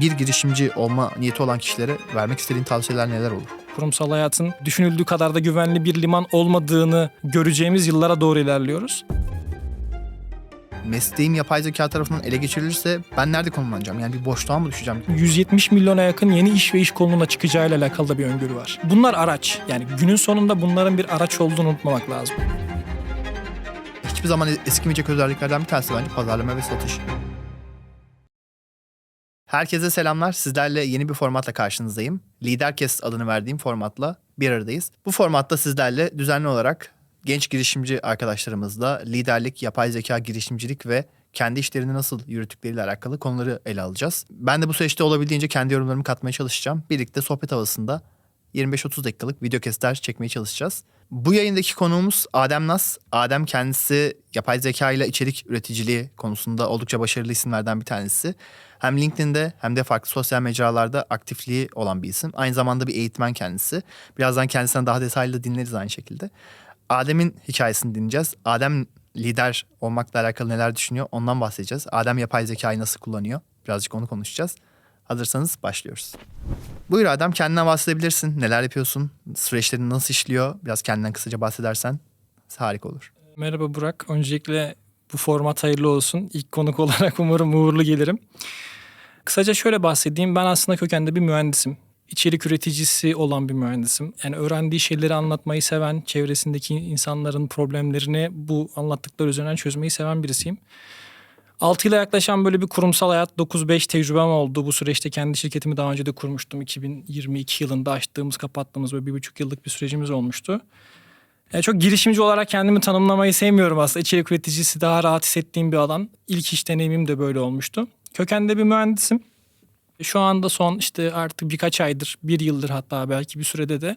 bir girişimci olma niyeti olan kişilere vermek istediğin tavsiyeler neler olur? Kurumsal hayatın düşünüldüğü kadar da güvenli bir liman olmadığını göreceğimiz yıllara doğru ilerliyoruz. Mesleğim yapay zeka tarafından ele geçirilirse ben nerede konumlanacağım? Yani bir boşluğa mı düşeceğim? 170 milyona yakın yeni iş ve iş koluna çıkacağıyla alakalı da bir öngörü var. Bunlar araç. Yani günün sonunda bunların bir araç olduğunu unutmamak lazım. Hiçbir zaman eskimeyecek özelliklerden bir tanesi bence pazarlama ve satış. Herkese selamlar. Sizlerle yeni bir formatla karşınızdayım. Lidercast adını verdiğim formatla bir aradayız. Bu formatta sizlerle düzenli olarak genç girişimci arkadaşlarımızla liderlik, yapay zeka, girişimcilik ve kendi işlerini nasıl yürüttükleriyle alakalı konuları ele alacağız. Ben de bu süreçte olabildiğince kendi yorumlarımı katmaya çalışacağım. Birlikte sohbet havasında 25-30 dakikalık video kesitler çekmeye çalışacağız. Bu yayındaki konuğumuz Adem Nas. Adem kendisi yapay zeka ile içerik üreticiliği konusunda oldukça başarılı isimlerden bir tanesi. Hem LinkedIn'de hem de farklı sosyal mecralarda aktifliği olan bir isim. Aynı zamanda bir eğitmen kendisi. Birazdan kendisinden daha detaylı dinleriz aynı şekilde. Adem'in hikayesini dinleyeceğiz. Adem lider olmakla alakalı neler düşünüyor ondan bahsedeceğiz. Adem yapay zekayı nasıl kullanıyor? Birazcık onu konuşacağız. Hazırsanız başlıyoruz. Buyur Adem kendinden bahsedebilirsin. Neler yapıyorsun? Süreçlerin nasıl işliyor? Biraz kendinden kısaca bahsedersen harika olur. Merhaba Burak. Öncelikle bu format hayırlı olsun. İlk konuk olarak umarım uğurlu gelirim. Kısaca şöyle bahsedeyim. Ben aslında kökende bir mühendisim. İçerik üreticisi olan bir mühendisim. Yani öğrendiği şeyleri anlatmayı seven, çevresindeki insanların problemlerini bu anlattıkları üzerinden çözmeyi seven birisiyim. 6 yıla yaklaşan böyle bir kurumsal hayat 9-5 tecrübem oldu. Bu süreçte kendi şirketimi daha önce de kurmuştum. 2022 yılında açtığımız, kapattığımız böyle bir buçuk yıllık bir sürecimiz olmuştu. Yani çok girişimci olarak kendimi tanımlamayı sevmiyorum aslında. İçerik üreticisi daha rahat hissettiğim bir alan. İlk iş deneyimim de böyle olmuştu. Kökende bir mühendisim. Şu anda son işte artık birkaç aydır, bir yıldır hatta belki bir sürede de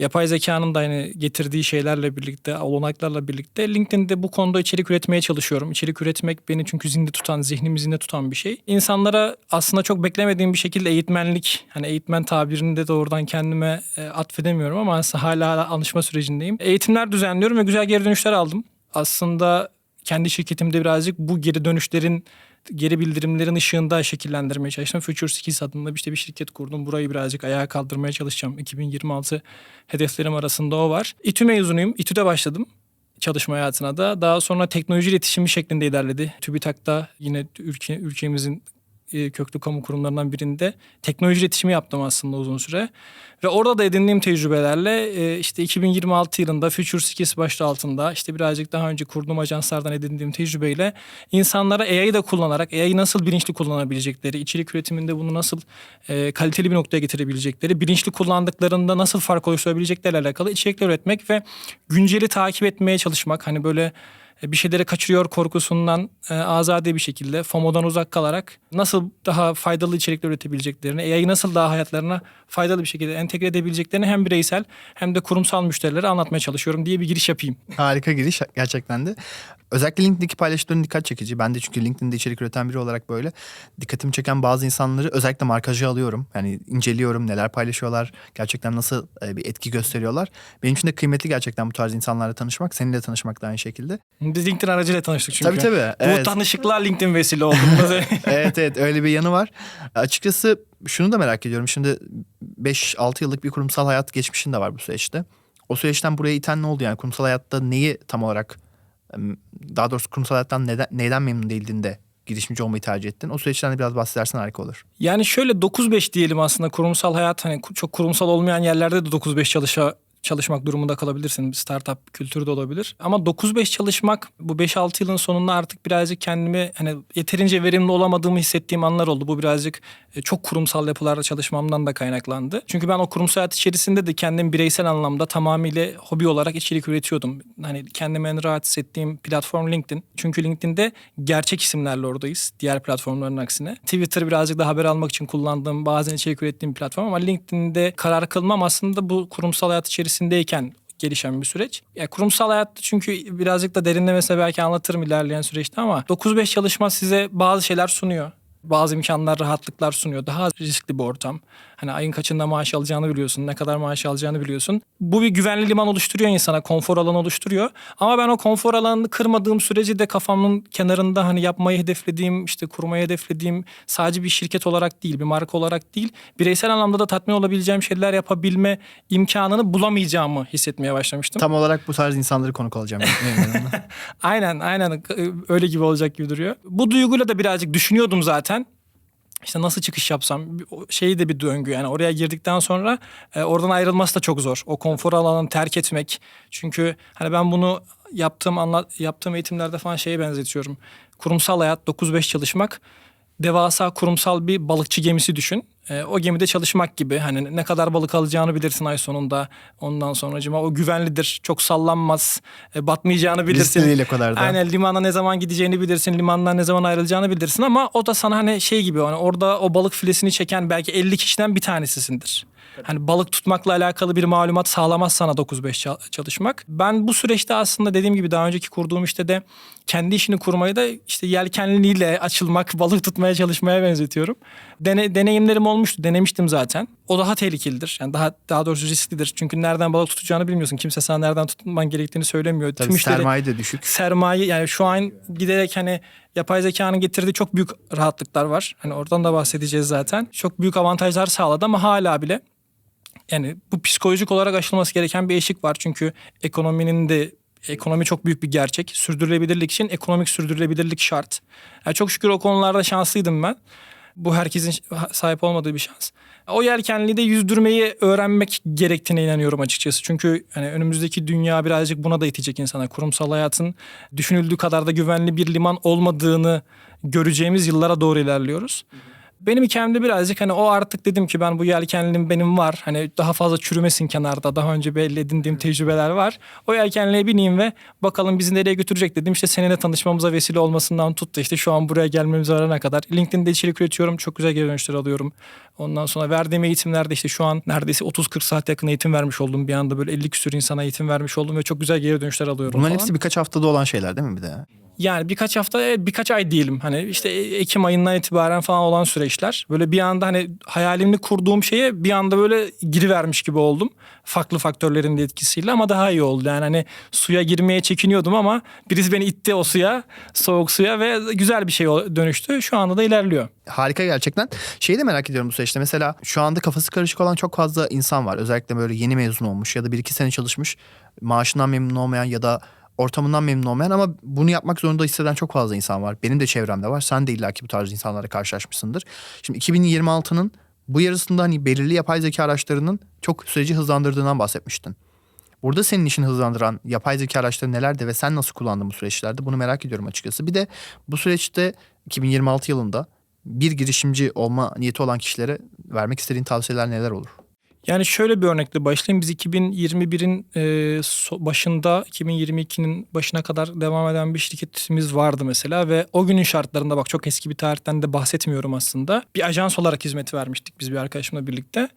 yapay zekanın da hani getirdiği şeylerle birlikte, olanaklarla birlikte LinkedIn'de bu konuda içerik üretmeye çalışıyorum. İçerik üretmek beni çünkü zinde tutan, zihnimi zinde tutan bir şey. İnsanlara aslında çok beklemediğim bir şekilde eğitmenlik, hani eğitmen tabirini de doğrudan kendime e, atfedemiyorum ama aslında hala alışma sürecindeyim. Eğitimler düzenliyorum ve güzel geri dönüşler aldım. Aslında kendi şirketimde birazcık bu geri dönüşlerin geri bildirimlerin ışığında şekillendirmeye çalıştım. Future Skills adında işte bir şirket kurdum. Burayı birazcık ayağa kaldırmaya çalışacağım. 2026 hedeflerim arasında o var. İTÜ mezunuyum. İTÜ'de başladım çalışma hayatına da. Daha sonra teknoloji iletişimi şeklinde ilerledi. TÜBİTAK'ta yine ülke, ülkemizin e, köklü kamu kurumlarından birinde teknoloji iletişimi yaptım aslında uzun süre. Ve orada da edindiğim tecrübelerle e, işte 2026 yılında Future Skills başlığı altında işte birazcık daha önce kurduğum ajanslardan edindiğim tecrübeyle insanlara AI'yı da kullanarak AI'yı nasıl bilinçli kullanabilecekleri, içerik üretiminde bunu nasıl e, kaliteli bir noktaya getirebilecekleri, bilinçli kullandıklarında nasıl fark oluşturabileceklerle alakalı içerikler üretmek ve günceli takip etmeye çalışmak. Hani böyle bir şeyleri kaçırıyor korkusundan e, azade bir şekilde FOMO'dan uzak kalarak nasıl daha faydalı içerikler üretebileceklerini, AI'yı nasıl daha hayatlarına faydalı bir şekilde entegre edebileceklerini hem bireysel hem de kurumsal müşterilere anlatmaya çalışıyorum diye bir giriş yapayım. Harika giriş gerçekten de. Özellikle LinkedIn'deki paylaşımların dikkat çekici. Ben de çünkü LinkedIn'de içerik üreten biri olarak böyle dikkatimi çeken bazı insanları özellikle markajı alıyorum. Yani inceliyorum neler paylaşıyorlar, gerçekten nasıl e, bir etki gösteriyorlar. Benim için de kıymetli gerçekten bu tarz insanlarla tanışmak, seninle tanışmak da aynı şekilde. Biz LinkedIn aracıyla tanıştık çünkü. Tabii tabii. Bu Evet. tanışıklığa LinkedIn vesile oldu. evet evet öyle bir yanı var. Açıkçası şunu da merak ediyorum. Şimdi 5-6 yıllık bir kurumsal hayat geçmişin de var bu süreçte. O süreçten buraya iten ne oldu yani? Kurumsal hayatta neyi tam olarak daha doğrusu kurumsal hayattan neden, neyden memnun değildin de girişimci olmayı tercih ettin? O süreçten de biraz bahsedersen harika olur. Yani şöyle 9-5 diyelim aslında kurumsal hayat hani çok kurumsal olmayan yerlerde de 9-5 çalışa çalışmak durumunda kalabilirsin. Startup kültürü de olabilir. Ama 9-5 çalışmak bu 5-6 yılın sonunda artık birazcık kendimi hani yeterince verimli olamadığımı hissettiğim anlar oldu. Bu birazcık e, çok kurumsal yapılarda çalışmamdan da kaynaklandı. Çünkü ben o kurumsal hayat içerisinde de kendim bireysel anlamda tamamıyla hobi olarak içerik üretiyordum. Hani kendimi en rahat hissettiğim platform LinkedIn. Çünkü LinkedIn'de gerçek isimlerle oradayız. Diğer platformların aksine. Twitter birazcık daha haber almak için kullandığım bazen içerik ürettiğim platform ama LinkedIn'de karar kılmam aslında bu kurumsal hayat içerisindeyken gelişen bir süreç. Ya kurumsal hayatta çünkü birazcık da derinlemesine belki anlatırım ilerleyen süreçte ama 9-5 çalışma size bazı şeyler sunuyor. Bazı imkanlar, rahatlıklar sunuyor. Daha riskli bir ortam. Hani ayın kaçında maaş alacağını biliyorsun, ne kadar maaş alacağını biliyorsun. Bu bir güvenli liman oluşturuyor insana, konfor alanı oluşturuyor. Ama ben o konfor alanını kırmadığım sürece de kafamın kenarında hani yapmayı hedeflediğim, işte kurmayı hedeflediğim sadece bir şirket olarak değil, bir marka olarak değil, bireysel anlamda da tatmin olabileceğim şeyler yapabilme imkanını bulamayacağımı hissetmeye başlamıştım. Tam olarak bu tarz insanları konuk alacağım. Aynen aynen öyle gibi olacak gibi duruyor. Bu duyguyla da birazcık düşünüyordum zaten. İşte nasıl çıkış yapsam şeyi de bir döngü yani oraya girdikten sonra e, oradan ayrılması da çok zor. O konfor alanını terk etmek. Çünkü hani ben bunu yaptığım anlat yaptığım eğitimlerde falan şeye benzetiyorum. Kurumsal hayat 9-5 çalışmak devasa kurumsal bir balıkçı gemisi düşün. E, o gemide çalışmak gibi hani ne kadar balık alacağını bilirsin ay sonunda. Ondan sonracıma o güvenlidir. Çok sallanmaz. E, batmayacağını bilirsin. O kadar da. Aynen limana ne zaman gideceğini bilirsin, limandan ne zaman ayrılacağını bilirsin ama o da sana hani şey gibi hani orada o balık filesini çeken belki 50 kişiden bir tanesisindir. Hani balık tutmakla alakalı bir malumat sağlamaz sana 9-5 ça- çalışmak. Ben bu süreçte aslında dediğim gibi daha önceki kurduğum işte de kendi işini kurmayı da işte yelkenliyle açılmak, balık tutmaya çalışmaya benzetiyorum. Dene, deneyimlerim olmuştu, denemiştim zaten. O daha tehlikelidir. Yani daha daha doğrusu risklidir. Çünkü nereden balık tutacağını bilmiyorsun. Kimse sana nereden tutman gerektiğini söylemiyor. Tabii Tüm işleri- sermaye de düşük. sermaye yani şu an giderek hani yapay zekanın getirdiği çok büyük rahatlıklar var. Hani oradan da bahsedeceğiz zaten. Çok büyük avantajlar sağladı ama hala bile yani bu psikolojik olarak aşılması gereken bir eşik var. Çünkü ekonominin de ekonomi çok büyük bir gerçek. Sürdürülebilirlik için ekonomik sürdürülebilirlik şart. Yani çok şükür o konularda şanslıydım ben. Bu herkesin sahip olmadığı bir şans. O yelkenliği de yüzdürmeyi öğrenmek gerektiğine inanıyorum açıkçası. Çünkü hani önümüzdeki dünya birazcık buna da itecek insana. Kurumsal hayatın düşünüldüğü kadar da güvenli bir liman olmadığını göreceğimiz yıllara doğru ilerliyoruz. Benim hikayemde birazcık hani o artık dedim ki ben bu yelkenliğim benim var. Hani daha fazla çürümesin kenarda. Daha önce belli edindiğim tecrübeler var. O yelkenliğe bineyim ve bakalım bizi nereye götürecek dedim. İşte seninle tanışmamıza vesile olmasından tuttu. İşte şu an buraya gelmemize varana kadar. LinkedIn'de içerik üretiyorum. Çok güzel geri dönüşler alıyorum. Ondan sonra verdiğim eğitimlerde işte şu an neredeyse 30-40 saat yakın eğitim vermiş oldum. Bir anda böyle 50 küsür insana eğitim vermiş oldum ve çok güzel geri dönüşler alıyorum Bunların falan. hepsi birkaç haftada olan şeyler değil mi bir de? Yani birkaç hafta, e, birkaç ay diyelim. Hani işte Ekim ayından itibaren falan olan süreçler. Böyle bir anda hani hayalimde kurduğum şeye bir anda böyle girivermiş gibi oldum. Farklı faktörlerin de etkisiyle ama daha iyi oldu. Yani hani suya girmeye çekiniyordum ama birisi beni itti o suya, soğuk suya ve güzel bir şey dönüştü. Şu anda da ilerliyor. Harika gerçekten. Şeyi de merak ediyorum bu süreçte. Mesela şu anda kafası karışık olan çok fazla insan var. Özellikle böyle yeni mezun olmuş ya da bir iki sene çalışmış. Maaşından memnun olmayan ya da ortamından memnun olmayan ama bunu yapmak zorunda hisseden çok fazla insan var. Benim de çevremde var. Sen de illaki bu tarz insanlara karşılaşmışsındır. Şimdi 2026'nın bu yarısında hani belirli yapay zeka araçlarının çok süreci hızlandırdığından bahsetmiştin. Burada senin işini hızlandıran yapay zeka araçları nelerdi ve sen nasıl kullandın bu süreçlerde? Bunu merak ediyorum açıkçası. Bir de bu süreçte 2026 yılında bir girişimci olma niyeti olan kişilere vermek istediğin tavsiyeler neler olur? Yani şöyle bir örnekle başlayayım. Biz 2021'in e, başında 2022'nin başına kadar devam eden bir şirketimiz vardı mesela ve o günün şartlarında bak çok eski bir tarihten de bahsetmiyorum aslında. Bir ajans olarak hizmet vermiştik biz bir arkadaşımla birlikte.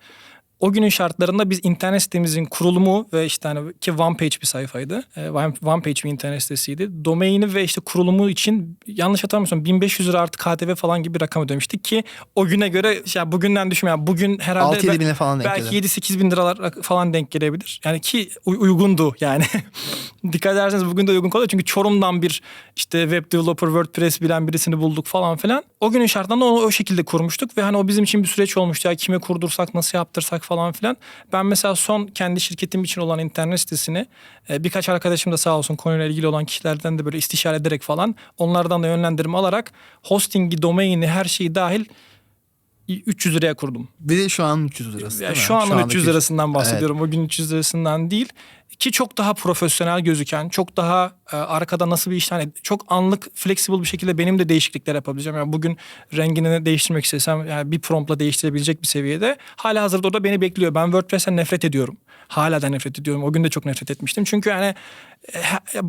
O günün şartlarında biz internet sitemizin kurulumu ve işte hani ki one page bir sayfaydı. E, One one page bir internet sitesiydi. Domaini ve işte kurulumu için yanlış hatırlamıyorsam 1500 lira artı KDV falan gibi bir rakam ödemiştik ki o güne göre ya bugünden düşünmüyorum. Bugün herhalde 6-7 bine falan denk belki gelir. 7-8 bin liralar falan denk gelebilir. Yani ki uy- uygundu yani. Dikkat ederseniz bugün de uygun kalıyor. Çünkü Çorum'dan bir işte web developer, WordPress bilen birisini bulduk falan filan. O günün şartlarında onu o şekilde kurmuştuk ve hani o bizim için bir süreç olmuştu. Ya kime kurdursak, nasıl yaptırsak falan filan. Ben mesela son kendi şirketim için olan internet sitesini e, birkaç arkadaşım da sağ olsun konuyla ilgili olan kişilerden de böyle istişare ederek falan onlardan da yönlendirme alarak hostingi, domaini, her şeyi dahil 300 liraya kurdum. Bir de şu an 300 lirası Ya değil mi? şu anın 300 andaki- lirasından bahsediyorum. O gün 300 lirasından değil. Ki çok daha profesyonel gözüken, çok daha e, arkada nasıl bir iş hani çok anlık, flexible bir şekilde benim de değişiklikler yapabileceğim. Yani bugün rengini değiştirmek istesem yani bir promptla değiştirebilecek bir seviyede. Hala hazırda orada beni bekliyor. Ben WordPress'ten nefret ediyorum. Hala da nefret ediyorum. O gün de çok nefret etmiştim. Çünkü yani e,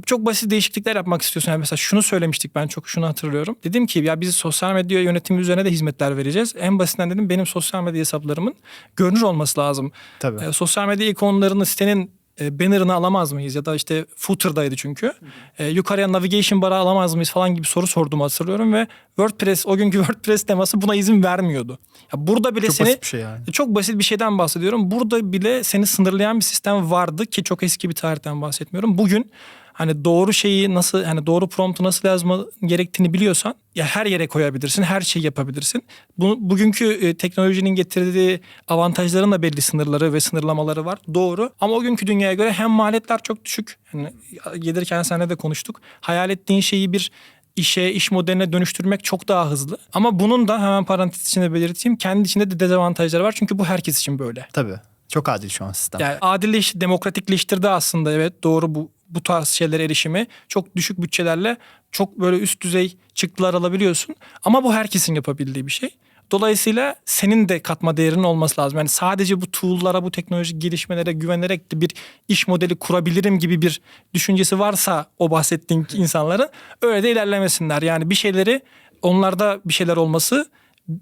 çok basit değişiklikler yapmak istiyorsun. Yani mesela şunu söylemiştik ben çok şunu hatırlıyorum. Dedim ki ya biz sosyal medya yönetimi üzerine de hizmetler vereceğiz. En basitinden dedim benim sosyal medya hesaplarımın görünür olması lazım. Tabii. E, sosyal medya ikonlarını sitenin e, banner'ını alamaz mıyız? Ya da işte footer'daydı çünkü. E, yukarıya navigation bar'ı alamaz mıyız falan gibi soru sorduğumu hatırlıyorum ve WordPress o günkü WordPress teması buna izin vermiyordu. Ya burada bile Çok seni basit bir şey yani. çok basit bir şeyden bahsediyorum. Burada bile seni sınırlayan bir sistem vardı ki çok eski bir tarihten bahsetmiyorum. Bugün hani doğru şeyi nasıl hani doğru promptu nasıl yazma gerektiğini biliyorsan ya her yere koyabilirsin, her şeyi yapabilirsin. Bu, bugünkü e, teknolojinin getirdiği avantajların da belli sınırları ve sınırlamaları var. Doğru. Ama o günkü dünyaya göre hem maliyetler çok düşük. Yani gelirken seninle de konuştuk. Hayal ettiğin şeyi bir işe, iş modeline dönüştürmek çok daha hızlı. Ama bunun da hemen parantez içinde belirteyim. Kendi içinde de dezavantajları var. Çünkü bu herkes için böyle. Tabii. Çok adil şu an sistem. Yani adilleş, demokratikleştirdi aslında evet doğru bu bu tarz şeylere erişimi çok düşük bütçelerle çok böyle üst düzey çıktılar alabiliyorsun. Ama bu herkesin yapabildiği bir şey. Dolayısıyla senin de katma değerinin olması lazım. Yani sadece bu tool'lara, bu teknolojik gelişmelere güvenerek de bir iş modeli kurabilirim gibi bir düşüncesi varsa o bahsettiğin insanların öyle de ilerlemesinler. Yani bir şeyleri onlarda bir şeyler olması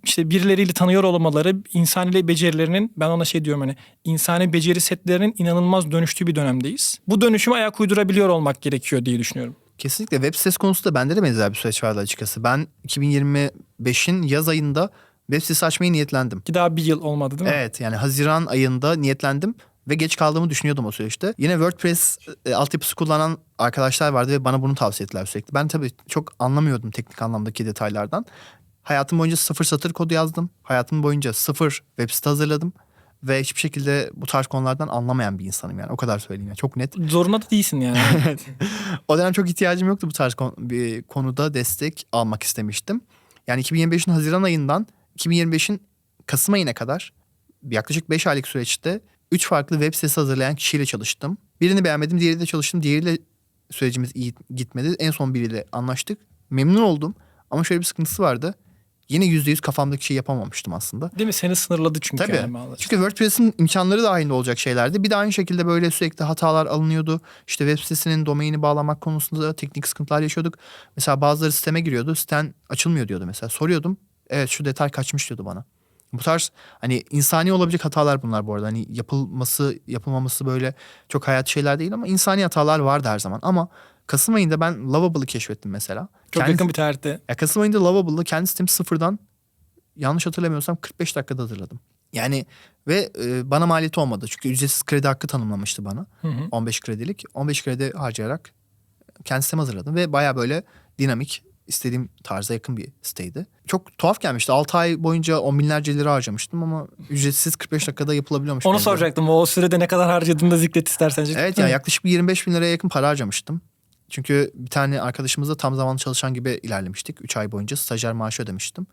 işte birileriyle tanıyor olmaları, insani becerilerinin ben ona şey diyorum hani insani beceri setlerinin inanılmaz dönüştüğü bir dönemdeyiz. Bu dönüşüme ayak uydurabiliyor olmak gerekiyor diye düşünüyorum. Kesinlikle web sitesi konusunda bende de benzer bir süreç vardı açıkçası. Ben 2025'in yaz ayında web sitesi açmayı niyetlendim. Ki daha bir yıl olmadı değil mi? Evet yani Haziran ayında niyetlendim ve geç kaldığımı düşünüyordum o süreçte. Yine WordPress e, altyapısı kullanan arkadaşlar vardı ve bana bunu tavsiye ettiler sürekli. Ben tabii çok anlamıyordum teknik anlamdaki detaylardan. Hayatım boyunca sıfır satır kodu yazdım. Hayatım boyunca sıfır web site hazırladım. Ve hiçbir şekilde bu tarz konulardan anlamayan bir insanım yani. O kadar söyleyeyim yani. Çok net. Zorunda da değilsin yani. O dönem çok ihtiyacım yoktu bu tarz kon- bir konuda destek almak istemiştim. Yani 2025'in Haziran ayından 2025'in Kasım ayına kadar yaklaşık 5 aylık süreçte 3 farklı web sitesi hazırlayan kişiyle çalıştım. Birini beğenmedim, diğeriyle çalıştım. Diğeriyle sürecimiz iyi gitmedi. En son biriyle anlaştık. Memnun oldum ama şöyle bir sıkıntısı vardı. Yine %100 kafamdaki şeyi yapamamıştım aslında. Değil mi? Seni sınırladı çünkü. Tabii. yani. Çünkü WordPress'in imkanları dahilinde olacak şeylerdi. Bir de aynı şekilde böyle sürekli hatalar alınıyordu. İşte web sitesinin domaini bağlamak konusunda teknik sıkıntılar yaşıyorduk. Mesela bazıları sisteme giriyordu. Siten açılmıyor diyordu mesela. Soruyordum. Evet şu detay kaçmış diyordu bana. Bu tarz hani insani olabilecek hatalar bunlar bu arada. Hani yapılması, yapılmaması böyle çok hayat şeyler değil ama insani hatalar vardı her zaman. Ama Kasım ayında ben Lovable'ı keşfettim mesela. Çok Kendi- yakın bir tarihte. ya Kasım ayında Lovable'ı kendi sitemi sıfırdan yanlış hatırlamıyorsam 45 dakikada hazırladım. Yani ve e, bana maliyeti olmadı. Çünkü ücretsiz kredi hakkı tanımlamıştı bana. Hı hı. 15 kredilik. 15 kredi harcayarak kendi sitemi hazırladım. Ve baya böyle dinamik istediğim tarza yakın bir siteydi. Çok tuhaf gelmişti. 6 ay boyunca on binlerce lira harcamıştım ama ücretsiz 45 dakikada yapılabiliyormuş. Onu bence. soracaktım. O sürede ne kadar harcadığını da zikret istersen. Evet yani yaklaşık bir 25 bin liraya yakın para harcamıştım. Çünkü bir tane arkadaşımızla tam zamanlı çalışan gibi ilerlemiştik. 3 ay boyunca stajyer maaşı ödemiştim.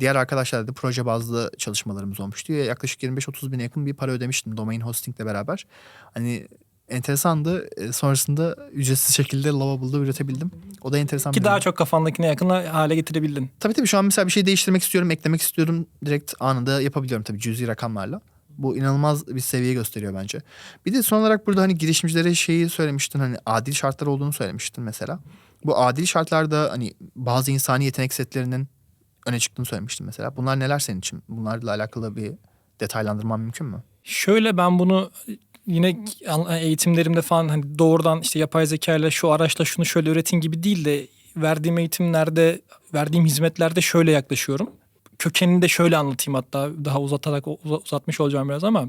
Diğer arkadaşlarla da proje bazlı çalışmalarımız olmuştu. Yaklaşık 25-30 bine yakın bir para ödemiştim domain hostingle beraber. Hani enteresandı. E, Sonrasında ücretsiz şekilde Lovable'da üretebildim. O da enteresan bir Ki daha deneyim. çok kafandakine yakın hale getirebildin. Tabii tabii şu an mesela bir şey değiştirmek istiyorum, eklemek istiyorum. Direkt anında yapabiliyorum tabii cüzi rakamlarla. Bu inanılmaz bir seviye gösteriyor bence. Bir de son olarak burada hani girişimcilere şeyi söylemiştin hani adil şartlar olduğunu söylemiştin mesela. Bu adil şartlarda hani bazı insani yetenek setlerinin öne çıktığını söylemiştin mesela. Bunlar neler senin için? Bunlarla alakalı bir detaylandırman mümkün mü? Şöyle ben bunu yine eğitimlerimde falan hani doğrudan işte yapay zeka ile şu araçla şunu şöyle üretin gibi değil de verdiğim eğitimlerde, verdiğim hizmetlerde şöyle yaklaşıyorum. Kökenini de şöyle anlatayım hatta daha uzatarak uza- uzatmış olacağım biraz ama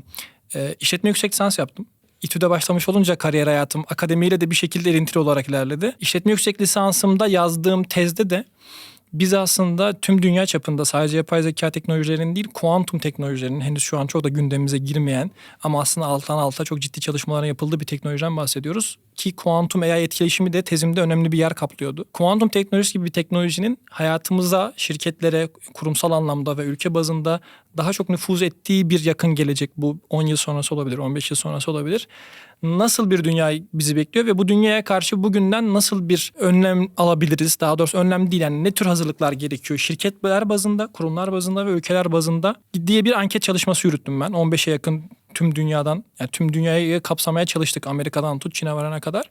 e, işletme yüksek lisans yaptım. İTÜ'de başlamış olunca kariyer hayatım akademiyle de bir şekilde elintili olarak ilerledi. İşletme yüksek lisansımda yazdığım tezde de biz aslında tüm dünya çapında sadece yapay zeka teknolojilerinin değil kuantum teknolojilerinin henüz şu an çok da gündemimize girmeyen ama aslında alttan alta çok ciddi çalışmaların yapıldığı bir teknolojiden bahsediyoruz. Ki kuantum AI etkileşimi de tezimde önemli bir yer kaplıyordu. Kuantum teknolojisi gibi bir teknolojinin hayatımıza, şirketlere, kurumsal anlamda ve ülke bazında daha çok nüfuz ettiği bir yakın gelecek bu 10 yıl sonrası olabilir, 15 yıl sonrası olabilir. Nasıl bir dünya bizi bekliyor ve bu dünyaya karşı bugünden nasıl bir önlem alabiliriz? Daha doğrusu önlem değil yani ne tür hazırlıklar gerekiyor? Şirketler bazında, kurumlar bazında ve ülkeler bazında diye bir anket çalışması yürüttüm ben. 15'e yakın tüm dünyadan, yani tüm dünyayı kapsamaya çalıştık Amerika'dan tut Çin'e varana kadar.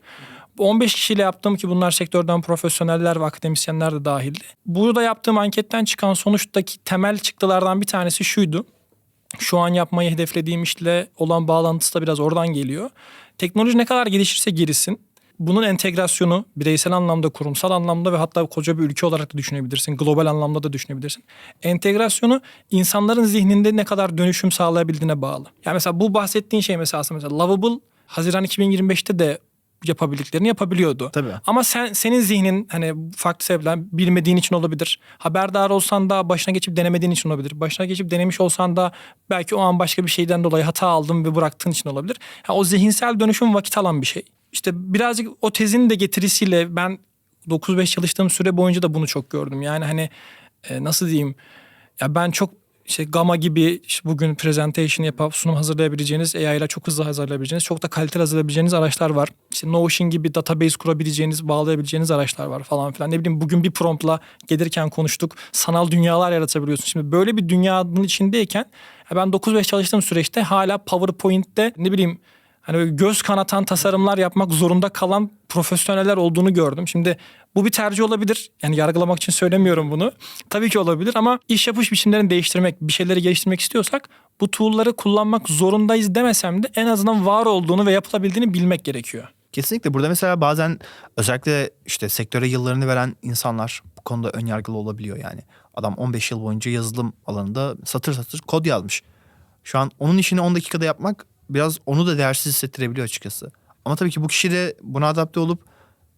Bu 15 kişiyle yaptığım ki bunlar sektörden profesyoneller ve akademisyenler de dahildi. Burada yaptığım anketten çıkan sonuçtaki temel çıktılardan bir tanesi şuydu. Şu an yapmayı hedeflediğim işle olan bağlantısı da biraz oradan geliyor. Teknoloji ne kadar gelişirse gelişsin. Bunun entegrasyonu bireysel anlamda, kurumsal anlamda ve hatta koca bir ülke olarak da düşünebilirsin. Global anlamda da düşünebilirsin. Entegrasyonu insanların zihninde ne kadar dönüşüm sağlayabildiğine bağlı. Yani mesela bu bahsettiğin şey mesela aslında mesela Lovable Haziran 2025'te de yapabildiklerini yapabiliyordu. Tabii. Ama sen senin zihnin hani farklı sebepler bilmediğin için olabilir. Haberdar olsan da başına geçip denemediğin için olabilir. Başına geçip denemiş olsan da belki o an başka bir şeyden dolayı hata aldın ve bıraktığın için olabilir. Ha, o zihinsel dönüşüm vakit alan bir şey. İşte birazcık o tezin de getirisiyle ben 9-5 çalıştığım süre boyunca da bunu çok gördüm. Yani hani e, nasıl diyeyim ya ben çok işte Gamma gibi bugün presentation yapıp sunum hazırlayabileceğiniz AI ile çok hızlı hazırlayabileceğiniz çok da kaliteli hazırlayabileceğiniz araçlar var. İşte Notion gibi database kurabileceğiniz, bağlayabileceğiniz araçlar var falan filan. Ne bileyim bugün bir promptla gelirken konuştuk. Sanal dünyalar yaratabiliyorsun. Şimdi böyle bir dünyanın içindeyken ya ben 9-5 çalıştığım süreçte hala PowerPoint'te ne bileyim hani göz kanatan tasarımlar yapmak zorunda kalan profesyoneller olduğunu gördüm. Şimdi bu bir tercih olabilir. Yani yargılamak için söylemiyorum bunu. Tabii ki olabilir ama iş yapış biçimlerini değiştirmek, bir şeyleri geliştirmek istiyorsak bu tool'ları kullanmak zorundayız demesem de en azından var olduğunu ve yapılabildiğini bilmek gerekiyor. Kesinlikle burada mesela bazen özellikle işte sektöre yıllarını veren insanlar bu konuda ön yargılı olabiliyor yani. Adam 15 yıl boyunca yazılım alanında satır satır kod yazmış. Şu an onun işini 10 dakikada yapmak biraz onu da değersiz hissettirebiliyor açıkçası. Ama tabii ki bu kişi de buna adapte olup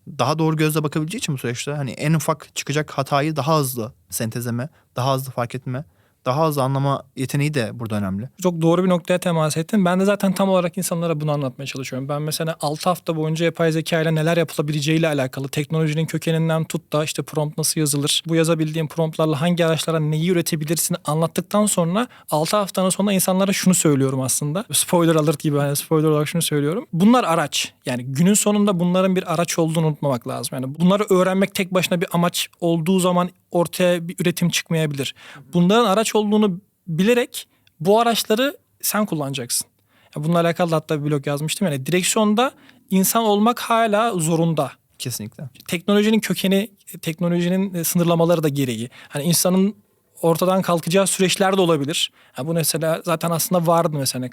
daha doğru gözle bakabileceği için bu süreçte hani en ufak çıkacak hatayı daha hızlı sentezleme, daha hızlı fark etme, daha hızlı anlama yeteneği de burada önemli. Çok doğru bir noktaya temas ettin. Ben de zaten tam olarak insanlara bunu anlatmaya çalışıyorum. Ben mesela 6 hafta boyunca yapay zeka ile neler yapılabileceğiyle alakalı teknolojinin kökeninden tut da işte prompt nasıl yazılır, bu yazabildiğin promptlarla hangi araçlara neyi üretebilirsin anlattıktan sonra 6 haftanın sonunda insanlara şunu söylüyorum aslında. Spoiler alert gibi hani spoiler olarak şunu söylüyorum. Bunlar araç. Yani günün sonunda bunların bir araç olduğunu unutmamak lazım. Yani bunları öğrenmek tek başına bir amaç olduğu zaman ortaya bir üretim çıkmayabilir. Bunların araç olduğunu bilerek bu araçları sen kullanacaksın. Bununla alakalı hatta bir blog yazmıştım. Yani direksiyonda insan olmak hala zorunda. Kesinlikle. Teknolojinin kökeni, teknolojinin e, sınırlamaları da gereği. Hani insanın ortadan kalkacağı süreçler de olabilir. Ya bu mesela zaten aslında vardı mesela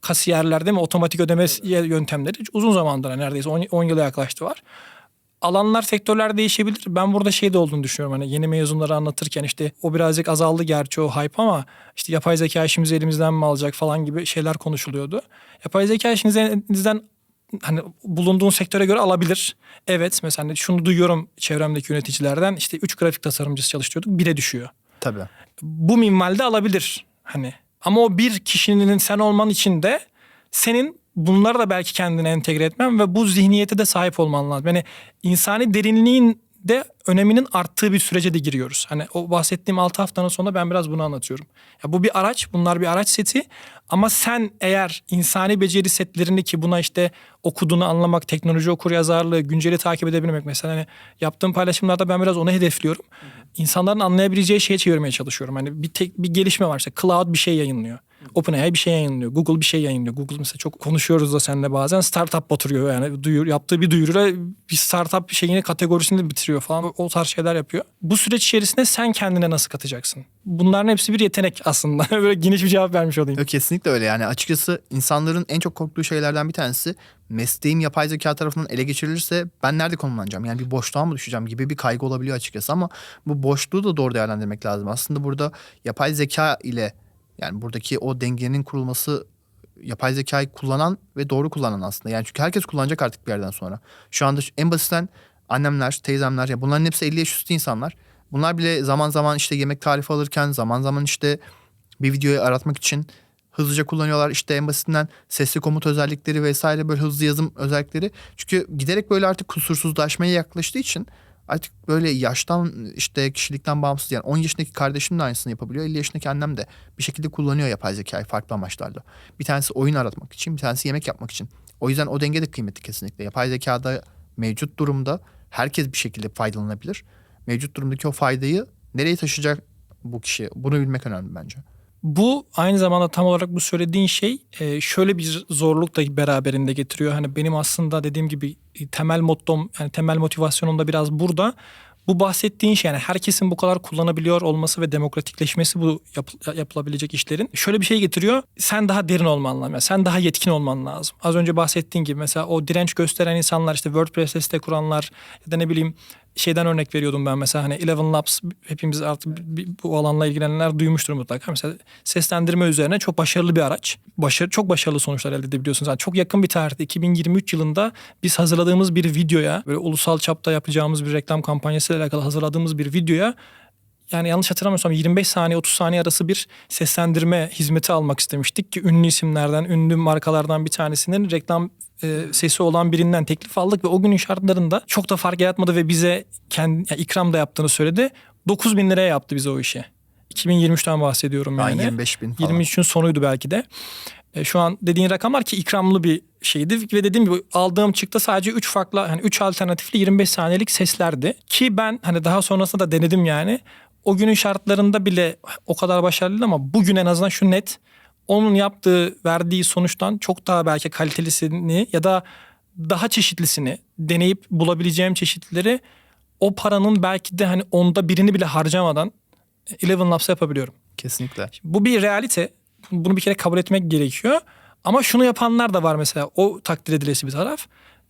kasiyerler değil mi? Otomatik ödeme yöntemleri uzun zamandır hani neredeyse 10, 10 yıla yaklaştı var alanlar, sektörler değişebilir. Ben burada şey de olduğunu düşünüyorum. Hani yeni mezunları anlatırken işte o birazcık azaldı gerçi o hype ama işte yapay zeka işimizi elimizden mi alacak falan gibi şeyler konuşuluyordu. Yapay zeka işinizi elinizden hani bulunduğun sektöre göre alabilir. Evet mesela hani şunu duyuyorum çevremdeki yöneticilerden işte 3 grafik tasarımcısı çalıştırıyorduk 1'e düşüyor. Tabii. Bu minvalde alabilir hani. Ama o bir kişinin sen olman için de senin bunları da belki kendine entegre etmem ve bu zihniyete de sahip olman lazım. Yani insani derinliğin de öneminin arttığı bir sürece de giriyoruz. Hani o bahsettiğim 6 haftanın sonunda ben biraz bunu anlatıyorum. Ya bu bir araç, bunlar bir araç seti ama sen eğer insani beceri setlerini ki buna işte okuduğunu anlamak, teknoloji okur yazarlığı, günceli takip edebilmek mesela hani yaptığım paylaşımlarda ben biraz onu hedefliyorum. İnsanların anlayabileceği şeye çevirmeye çalışıyorum. Hani bir tek bir gelişme varsa cloud bir şey yayınlıyor. OpenAI bir şey yayınlıyor. Google bir şey yayınlıyor. Google mesela çok konuşuyoruz da seninle bazen startup batırıyor yani duyur, yaptığı bir duyuruyla bir startup şeyini kategorisini bitiriyor falan. O tarz şeyler yapıyor. Bu süreç içerisinde sen kendine nasıl katacaksın? Bunların hepsi bir yetenek aslında. Böyle geniş bir cevap vermiş olayım. Yok, kesinlikle öyle yani açıkçası insanların en çok korktuğu şeylerden bir tanesi mesleğim yapay zeka tarafından ele geçirilirse ben nerede konumlanacağım? Yani bir boşluğa mı düşeceğim gibi bir kaygı olabiliyor açıkçası ama bu boşluğu da doğru değerlendirmek lazım. Aslında burada yapay zeka ile yani buradaki o dengenin kurulması yapay zekayı kullanan ve doğru kullanan aslında. Yani çünkü herkes kullanacak artık bir yerden sonra. Şu anda en basitten annemler, teyzemler ya bunların hepsi 50 yaş üstü insanlar. Bunlar bile zaman zaman işte yemek tarifi alırken zaman zaman işte bir videoyu aratmak için hızlıca kullanıyorlar. İşte en basitinden sesli komut özellikleri vesaire böyle hızlı yazım özellikleri. Çünkü giderek böyle artık kusursuzlaşmaya yaklaştığı için artık böyle yaştan işte kişilikten bağımsız yani 10 yaşındaki kardeşim de aynısını yapabiliyor. 50 yaşındaki annem de bir şekilde kullanıyor yapay zekayı farklı amaçlarla. Bir tanesi oyun aratmak için, bir tanesi yemek yapmak için. O yüzden o denge de kıymetli kesinlikle. Yapay zekada mevcut durumda herkes bir şekilde faydalanabilir. Mevcut durumdaki o faydayı nereye taşıyacak bu kişi? Bunu bilmek önemli bence. Bu aynı zamanda tam olarak bu söylediğin şey e, şöyle bir zorluk da beraberinde getiriyor. Hani benim aslında dediğim gibi temel mottom yani temel motivasyonum da biraz burada. Bu bahsettiğin şey yani herkesin bu kadar kullanabiliyor olması ve demokratikleşmesi bu yap- yapılabilecek işlerin şöyle bir şey getiriyor. Sen daha derin olman lazım. Yani sen daha yetkin olman lazım. Az önce bahsettiğin gibi mesela o direnç gösteren insanlar işte WordPress'te site kuranlar ya da ne bileyim şeyden örnek veriyordum ben mesela hani Eleven Labs hepimiz artık bu alanla ilgilenenler duymuştur mutlaka. Mesela seslendirme üzerine çok başarılı bir araç. Başarı, çok başarılı sonuçlar elde edebiliyorsunuz. Yani çok yakın bir tarihte 2023 yılında biz hazırladığımız bir videoya böyle ulusal çapta yapacağımız bir reklam kampanyası ile alakalı hazırladığımız bir videoya yani yanlış hatırlamıyorsam 25 saniye 30 saniye arası bir seslendirme hizmeti almak istemiştik ki ünlü isimlerden, ünlü markalardan bir tanesinin reklam e, sesi olan birinden teklif aldık ve o günün şartlarında çok da fark yaratmadı ve bize kendi yani ikram da yaptığını söyledi. 9 bin liraya yaptı bize o işi. 2023'ten bahsediyorum Yani yani. 25 bin falan. 23'ün sonuydu belki de. E, şu an dediğin rakamlar ki ikramlı bir şeydi ve dediğim gibi aldığım çıktı sadece 3 farklı hani 3 alternatifli 25 saniyelik seslerdi ki ben hani daha sonrasında da denedim yani. O günün şartlarında bile o kadar başarılıydı ama bugün en azından şu net onun yaptığı verdiği sonuçtan çok daha belki kalitelisini ya da daha çeşitlisini deneyip bulabileceğim çeşitleri o paranın belki de hani onda birini bile harcamadan Eleven Labs'a yapabiliyorum. Kesinlikle. Bu bir realite. Bunu bir kere kabul etmek gerekiyor. Ama şunu yapanlar da var mesela. O takdir edilesi bir taraf.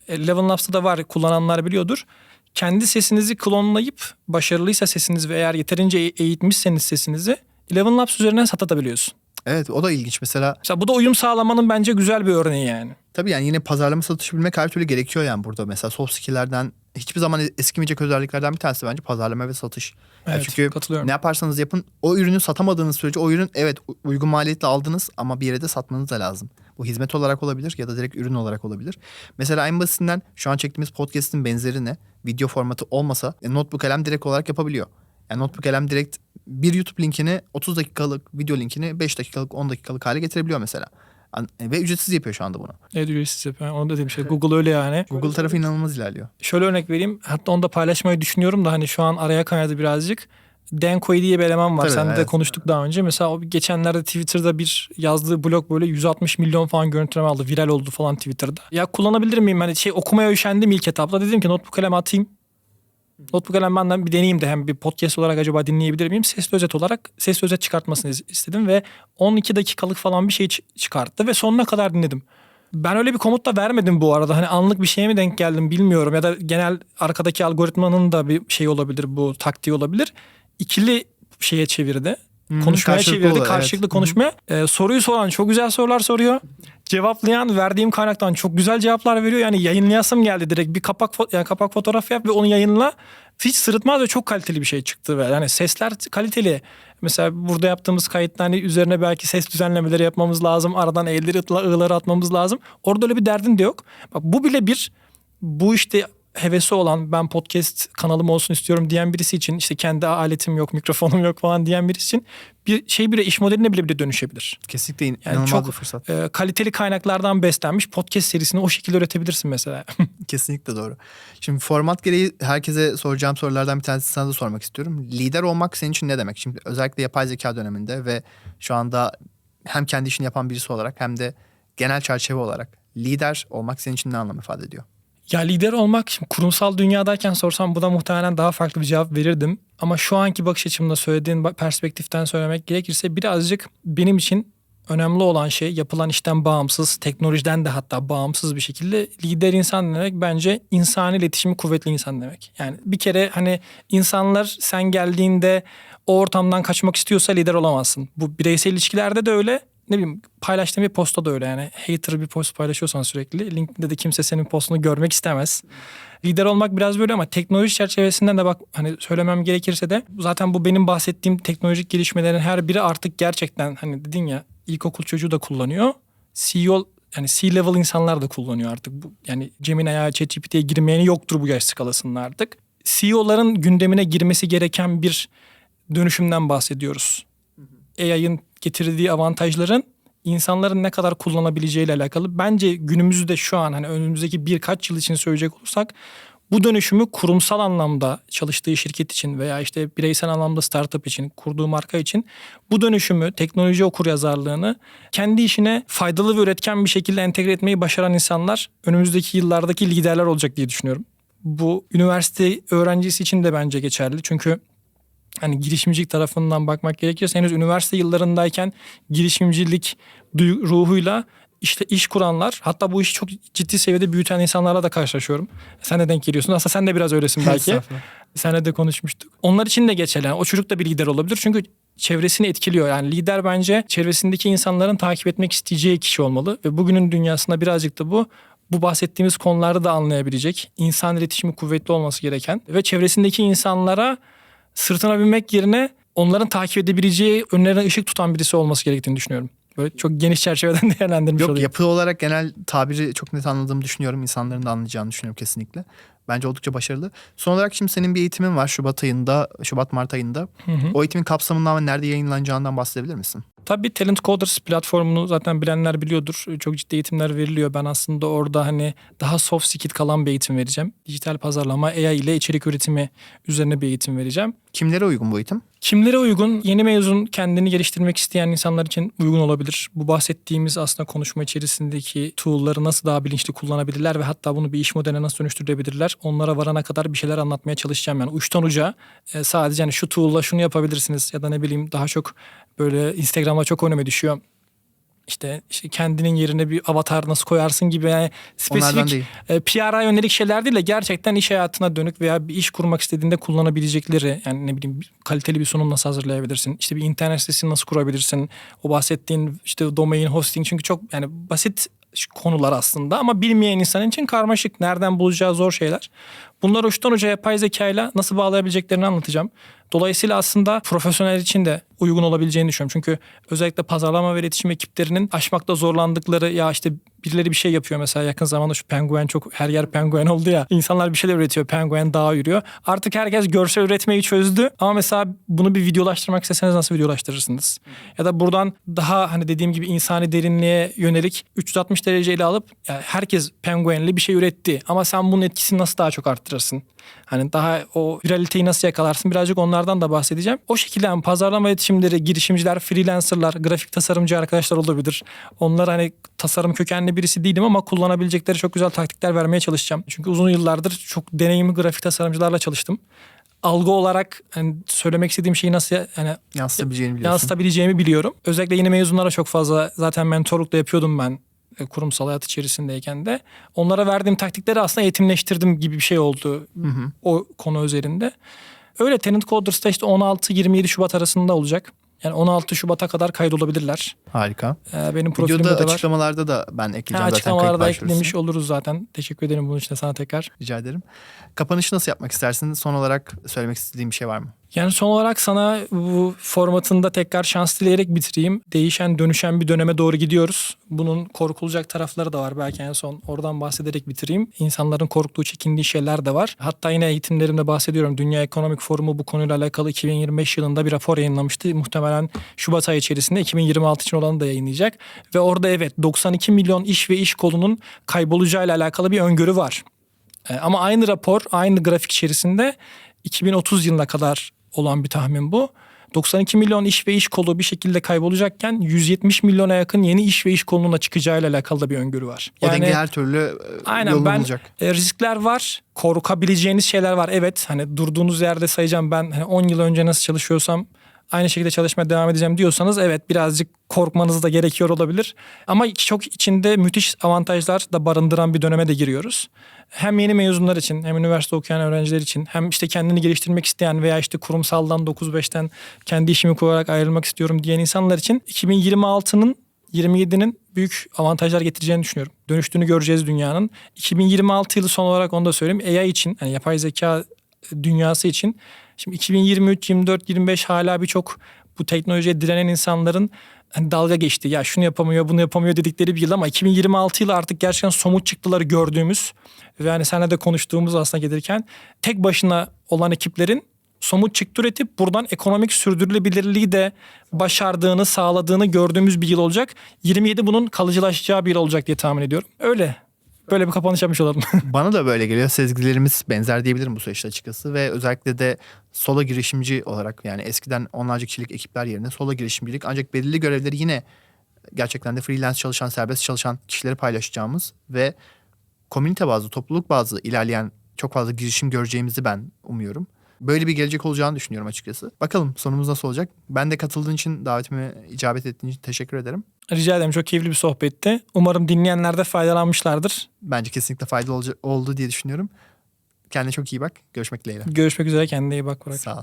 E, Eleven Labs'ta da var kullananlar biliyordur. Kendi sesinizi klonlayıp başarılıysa sesiniz ve eğer yeterince eğ- eğitmişseniz sesinizi Eleven Labs üzerinden satabiliyorsun. Evet o da ilginç. Mesela Mesela bu da uyum sağlamanın bence güzel bir örneği yani. tabii yani yine pazarlama satış bilmek her türlü gerekiyor yani burada. Mesela soft skill'lerden hiçbir zaman eskimeyecek özelliklerden bir tanesi bence pazarlama ve satış. Yani Evet, çünkü katılıyorum. ne yaparsanız yapın o ürünü satamadığınız sürece o ürün evet uygun maliyetle aldınız ama bir yere de satmanız da lazım. Bu hizmet olarak olabilir ya da direkt ürün olarak olabilir. Mesela en basitinden şu an çektiğimiz podcast'in benzeri ne? Video formatı olmasa e, Notebook LM direkt olarak yapabiliyor. Yani Notebook LM direkt bir YouTube linkini 30 dakikalık video linkini 5 dakikalık 10 dakikalık hale getirebiliyor mesela. An- Ve ücretsiz yapıyor şu anda bunu. Evet ücretsiz yapıyor. Onu da dedim şey. Google öyle yani. Google tarafı inanılmaz ilerliyor. Şöyle örnek vereyim. Hatta onu da paylaşmayı düşünüyorum da hani şu an araya kaynadı birazcık. Dan Quayle diye bir eleman var. Tabii, Sen de evet. konuştuk daha önce. Mesela o geçenlerde Twitter'da bir yazdığı blog böyle 160 milyon falan görüntüleme aldı. Viral oldu falan Twitter'da. Ya kullanabilir miyim? Hani şey okumaya üşendim ilk etapta. Dedim ki notebook kalem atayım. Notebook kalem benden bir deneyeyim de hem bir podcast olarak acaba dinleyebilir miyim? Sesli özet olarak sesli özet çıkartmasını is- istedim ve 12 dakikalık falan bir şey çı- çıkarttı ve sonuna kadar dinledim. Ben öyle bir komut da vermedim bu arada. Hani anlık bir şeye mi denk geldim bilmiyorum. Ya da genel arkadaki algoritmanın da bir şey olabilir bu taktiği olabilir. İkili şeye çevirdi. Hmm, konuşmaya çevirdi. olarak, Karşılıklı evet. konuşmaya. Ee, soruyu soran çok güzel sorular soruyor. Cevaplayan verdiğim kaynaktan çok güzel cevaplar veriyor. Yani yayınlayasım geldi direkt bir kapak yani kapak fotoğrafı yap ve onu yayınla. Hiç sırıtmaz ve çok kaliteli bir şey çıktı ve yani sesler kaliteli. Mesela burada yaptığımız kayıtlar hani üzerine belki ses düzenlemeleri yapmamız lazım. Aradan eğleri ığları atmamız lazım. Orada öyle bir derdin de yok. Bak bu bile bir bu işte hevesi olan ben podcast kanalım olsun istiyorum diyen birisi için işte kendi aletim yok mikrofonum yok falan diyen birisi için bir şey bile iş modeline bile bile dönüşebilir. Kesinlikle in- Yani çok bir fırsat. e, kaliteli kaynaklardan beslenmiş podcast serisini o şekilde üretebilirsin mesela. Kesinlikle doğru. Şimdi format gereği herkese soracağım sorulardan bir tanesi sana da sormak istiyorum. Lider olmak senin için ne demek? Şimdi özellikle yapay zeka döneminde ve şu anda hem kendi işini yapan birisi olarak hem de genel çerçeve olarak lider olmak senin için ne anlam ifade ediyor? Ya lider olmak şimdi kurumsal dünyadayken sorsam buna muhtemelen daha farklı bir cevap verirdim. Ama şu anki bakış açımda söylediğin perspektiften söylemek gerekirse birazcık benim için önemli olan şey yapılan işten bağımsız, teknolojiden de hatta bağımsız bir şekilde lider insan demek bence insani iletişimi kuvvetli insan demek. Yani bir kere hani insanlar sen geldiğinde o ortamdan kaçmak istiyorsa lider olamazsın. Bu bireysel ilişkilerde de öyle. Ne bileyim paylaştığım bir posta da öyle yani. Hater bir post paylaşıyorsan sürekli LinkedIn'de de kimse senin postunu görmek istemez. Lider olmak biraz böyle ama teknoloji çerçevesinden de bak hani söylemem gerekirse de zaten bu benim bahsettiğim teknolojik gelişmelerin her biri artık gerçekten hani dedin ya ilkokul çocuğu da kullanıyor. CEO yani C-level insanlar da kullanıyor artık. Bu, yani Gemini'ye, ChatGPT'ye girmeyeni yoktur bu yaş skalasında artık. CEO'ların gündemine girmesi gereken bir dönüşümden bahsediyoruz. AI'ın getirdiği avantajların insanların ne kadar kullanabileceğiyle alakalı. Bence günümüzde şu an hani önümüzdeki birkaç yıl için söyleyecek olursak bu dönüşümü kurumsal anlamda çalıştığı şirket için veya işte bireysel anlamda startup için, kurduğu marka için bu dönüşümü, teknoloji okuryazarlığını kendi işine faydalı ve üretken bir şekilde entegre etmeyi başaran insanlar önümüzdeki yıllardaki liderler olacak diye düşünüyorum. Bu üniversite öğrencisi için de bence geçerli. Çünkü hani girişimcilik tarafından bakmak gerekirse henüz üniversite yıllarındayken girişimcilik ruhuyla işte iş kuranlar hatta bu işi çok ciddi seviyede büyüten insanlarla da karşılaşıyorum. Sen de denk geliyorsun. Aslında sen de biraz öylesin belki. Senle de konuşmuştuk. Onlar için de geçerli. Yani o çocuk da bir lider olabilir. Çünkü çevresini etkiliyor. Yani lider bence çevresindeki insanların takip etmek isteyeceği kişi olmalı. Ve bugünün dünyasında birazcık da bu bu bahsettiğimiz konuları da anlayabilecek, insan iletişimi kuvvetli olması gereken ve çevresindeki insanlara sırtına binmek yerine onların takip edebileceği, önlerine ışık tutan birisi olması gerektiğini düşünüyorum. Böyle çok geniş çerçeveden değerlendirmiş Yok olayım. yapı olarak genel tabiri çok net anladığımı düşünüyorum. İnsanların da anlayacağını düşünüyorum kesinlikle. Bence oldukça başarılı. Son olarak şimdi senin bir eğitimin var Şubat ayında, Şubat-Mart ayında. Hı hı. O eğitimin kapsamından ve nerede yayınlanacağından bahsedebilir misin? Tabii Talent Coders platformunu zaten bilenler biliyordur. Çok ciddi eğitimler veriliyor. Ben aslında orada hani daha soft skill kalan bir eğitim vereceğim. Dijital pazarlama, AI ile içerik üretimi üzerine bir eğitim vereceğim. Kimlere uygun bu eğitim? Kimlere uygun? Yeni mezun kendini geliştirmek isteyen insanlar için uygun olabilir. Bu bahsettiğimiz aslında konuşma içerisindeki tool'ları nasıl daha bilinçli kullanabilirler ve hatta bunu bir iş modeline nasıl dönüştürebilirler? Onlara varana kadar bir şeyler anlatmaya çalışacağım. Yani uçtan uca e, sadece hani şu tool'la şunu yapabilirsiniz ya da ne bileyim daha çok böyle Instagram'da çok önüme düşüyor. İşte, işte kendinin yerine bir avatar nasıl koyarsın gibi yani spesifik e, PR'a yönelik şeyler değil de gerçekten iş hayatına dönük veya bir iş kurmak istediğinde kullanabilecekleri yani ne bileyim kaliteli bir sunum nasıl hazırlayabilirsin? İşte bir internet sitesini nasıl kurabilirsin? O bahsettiğin işte domain hosting çünkü çok yani basit konular aslında ama bilmeyen insan için karmaşık. Nereden bulacağı zor şeyler. Bunları uçtan uca yapay zekayla nasıl bağlayabileceklerini anlatacağım. Dolayısıyla aslında profesyonel için de uygun olabileceğini düşünüyorum. Çünkü özellikle pazarlama ve iletişim ekiplerinin aşmakta zorlandıkları ya işte birileri bir şey yapıyor mesela yakın zamanda şu penguen çok her yer penguen oldu ya. İnsanlar bir şeyler üretiyor penguen dağa yürüyor. Artık herkes görsel üretmeyi çözdü ama mesela bunu bir videolaştırmak isteseniz nasıl videolaştırırsınız? Ya da buradan daha hani dediğim gibi insani derinliğe yönelik 360 dereceyle alıp yani herkes penguenli bir şey üretti ama sen bunun etkisini nasıl daha çok arttırırsın? Hani daha o viraliteyi nasıl yakalarsın birazcık onlardan da bahsedeceğim. O şekilde yani pazarlama iletişimleri, girişimciler, freelancerlar, grafik tasarımcı arkadaşlar olabilir. Onlar hani tasarım kökenli birisi değilim ama kullanabilecekleri çok güzel taktikler vermeye çalışacağım. Çünkü uzun yıllardır çok deneyimli grafik tasarımcılarla çalıştım. Algı olarak hani söylemek istediğim şeyi nasıl hani Yansıtabileceğini biliyorsun. yansıtabileceğimi biliyorum. Özellikle yeni mezunlara çok fazla zaten mentorluk da yapıyordum ben e, kurumsal hayat içerisindeyken de. Onlara verdiğim taktikleri aslında eğitimleştirdim gibi bir şey oldu Hı hı. o konu üzerinde. Öyle Tenant Coders'ta işte 16-27 Şubat arasında olacak. Yani 16 Şubat'a kadar kaydolabilirler. Harika. Ee, benim profilimde Videoda de var. açıklamalarda da ben Ha, ekleyeceğim zaten. açıklamalarda eklemiş oluruz zaten. Teşekkür ederim bunun için sana tekrar. Rica ederim. Kapanışı nasıl yapmak istersin? Son olarak söylemek istediğin bir şey var mı? Yani son olarak sana bu formatında tekrar şans dileyerek bitireyim. Değişen, dönüşen bir döneme doğru gidiyoruz. Bunun korkulacak tarafları da var. Belki en son oradan bahsederek bitireyim. İnsanların korktuğu, çekindiği şeyler de var. Hatta yine eğitimlerimde bahsediyorum. Dünya Ekonomik Forumu bu konuyla alakalı 2025 yılında bir rapor yayınlamıştı. Muhtemelen Şubat ayı içerisinde 2026 için olanı da yayınlayacak. Ve orada evet 92 milyon iş ve iş kolunun kaybolacağıyla alakalı bir öngörü var. E, Ama aynı rapor, aynı grafik içerisinde 2030 yılına kadar olan bir tahmin bu. 92 milyon iş ve iş kolu bir şekilde kaybolacakken 170 milyona yakın yeni iş ve iş kolunun çıkacağıyla alakalı da bir öngörü var. O dengeyi her türlü e, Aynen yolunu ben bulacak. e, riskler var. Korkabileceğiniz şeyler var. Evet hani durduğunuz yerde sayacağım ben hani 10 yıl önce nasıl çalışıyorsam aynı şekilde çalışmaya devam edeceğim diyorsanız evet birazcık korkmanız da gerekiyor olabilir. Ama çok içinde müthiş avantajlar da barındıran bir döneme de giriyoruz. Hem yeni mezunlar için hem üniversite okuyan öğrenciler için hem işte kendini geliştirmek isteyen veya işte kurumsaldan 9-5'ten kendi işimi kurarak ayrılmak istiyorum diyen insanlar için 2026'nın 27'nin büyük avantajlar getireceğini düşünüyorum. Dönüştüğünü göreceğiz dünyanın. 2026 yılı son olarak onu da söyleyeyim. AI için, yani yapay zeka dünyası için. Şimdi 2023, 24, 25 hala birçok bu teknolojiye direnen insanların hani dalga geçti. Ya şunu yapamıyor, bunu yapamıyor dedikleri bir yıl ama 2026 yılı artık gerçekten somut çıktıları gördüğümüz ve hani seninle de konuştuğumuz aslında gelirken tek başına olan ekiplerin somut çıktı üretip buradan ekonomik sürdürülebilirliği de başardığını, sağladığını gördüğümüz bir yıl olacak. 27 bunun kalıcılaşacağı bir yıl olacak diye tahmin ediyorum. Öyle. Böyle bir kapanış yapmış olalım. Bana da böyle geliyor. Sezgilerimiz benzer diyebilirim bu süreçte açıkçası ve özellikle de solo girişimci olarak yani eskiden onlarca kişilik ekipler yerine solo girişimcilik ancak belirli görevleri yine gerçekten de freelance çalışan, serbest çalışan kişileri paylaşacağımız ve komünite bazlı, topluluk bazlı ilerleyen çok fazla girişim göreceğimizi ben umuyorum. Böyle bir gelecek olacağını düşünüyorum açıkçası. Bakalım sonumuz nasıl olacak. Ben de katıldığın için, davetime icabet ettiğin için teşekkür ederim. Rica ederim çok keyifli bir sohbetti. Umarım dinleyenler de faydalanmışlardır. Bence kesinlikle faydalı oldu diye düşünüyorum. Kendine çok iyi bak. Görüşmek dileğiyle. Görüşmek üzere kendine iyi bak Burak. Sağ ol.